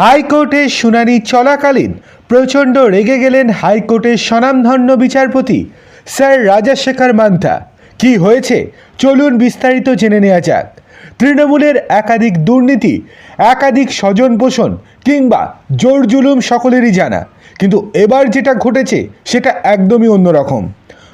হাইকোর্টে শুনানি চলাকালীন প্রচণ্ড রেগে গেলেন হাইকোর্টের স্বনামধন্য বিচারপতি স্যার রাজাশেখর মান্থা। কি হয়েছে? চলুন বিস্তারিত জেনে নেওয়া যাক। তৃণমূলের একাধিক দুর্নীতি, একাধিক স্বজন পোষণ কিংবা জোর জুলুম সকলেরই জানা। কিন্তু এবার যেটা ঘটেছে, সেটা একদমই অন্যরকম।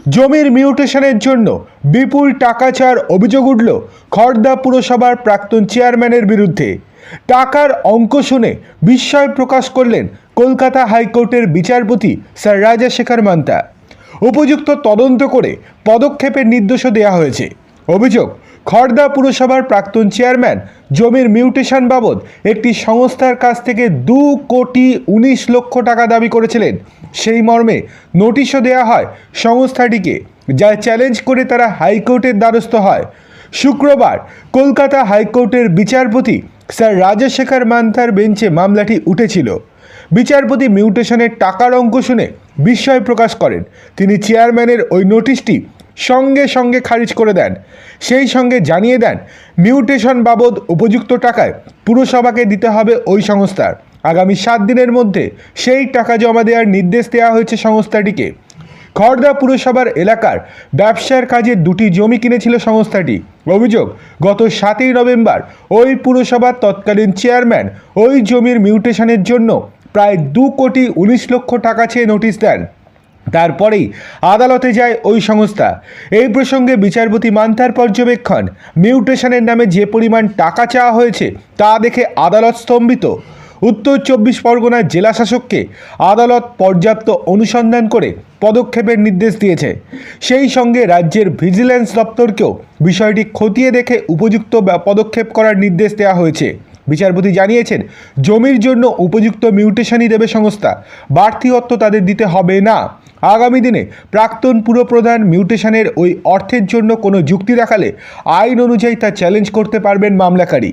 জমির মিউটেশনের জন্য বিপুল টাকা চাওয়ার অভিযোগ উঠল খড়দা পুরসভার প্রাক্তন চেয়ারম্যানের বিরুদ্ধে। টাকার অঙ্ক শুনে বিস্ময় প্রকাশ করলেন কলকাতা হাইকোর্টের বিচারপতি স্যার রাজা রাজাশেখর মান্তা। উপযুক্ত তদন্ত করে পদক্ষেপের নির্দেশও দেওয়া হয়েছে। অভিযোগ, খড়দা পুরসভার প্রাক্তন চেয়ারম্যান জমির মিউটেশন বাবদ একটি সংস্থার কাছ থেকে দু কোটি উনিশ লক্ষ টাকা দাবি করেছিলেন। সেই মর্মে নোটিশও দেওয়া হয় সংস্থাটিকে, যা চ্যালেঞ্জ করে তারা হাইকোর্টের দ্বারস্থ হয়। শুক্রবার কলকাতা হাইকোর্টের বিচারপতি স্যার রাজশেখর মান্থার বেঞ্চে মামলাটি উঠেছিল। বিচারপতি মিউটেশনের টাকার অঙ্ক শুনে বিস্ময় প্রকাশ করেন। তিনি চেয়ারম্যানের ওই নোটিশটি সঙ্গে সঙ্গে খারিজ করে দেন। সেই সঙ্গে জানিয়ে দেন, মিউটেশন বাবদ উপযুক্ত টাকায় পুরসভাকে দিতে হবে ওই সংস্থার। আগামী সাত দিনের মধ্যে সেই টাকা জমা দেওয়ার নির্দেশ দেওয়া হয়েছে সংস্থাটিকে। খড়দা পুরসভার এলাকার ব্যবসার কাজে দুটি জমি কিনেছিল সংস্থাটি। অভিযোগ, গত সাতই নভেম্বর ওই পুরসভার তৎকালীন চেয়ারম্যান ওই জমির মিউটেশনের জন্য প্রায় দু কোটি উনিশ লক্ষ টাকা চেয়ে নোটিশ দেন। তারপরেই আদালতে যায় ওই সংস্থা। এই প্রসঙ্গে বিচারপতি মান্তার পর্যবেক্ষণ, মিউটেশনের নামে যে পরিমাণ টাকা চাওয়া হয়েছে তা দেখে আদালত স্তম্ভিত। উত্তর চব্বিশ পরগনার জেলা শাসককে আদালত পর্যাপ্ত অনুসন্ধান করে পদক্ষেপের নির্দেশ দিয়েছে। সেই সঙ্গে রাজ্যের ভিজিল্যান্স দপ্তরকেও বিষয়টি খতিয়ে দেখে উপযুক্ত পদক্ষেপ করার নির্দেশ দেওয়া হয়েছে। বিচারপতি জানিয়েছেন, জমির জন্য উপযুক্ত মিউটেশনই দেবে সংস্থা। বাড়তি অর্থ তাদের দিতে হবে না। আগামী দিনে প্রাক্তন পুরপ্রধান মিউটেশনের ওই অর্থের জন্য কোনো যুক্তি দেখালে আইন অনুযায়ী তা চ্যালেঞ্জ করতে পারবেন মামলাকারী।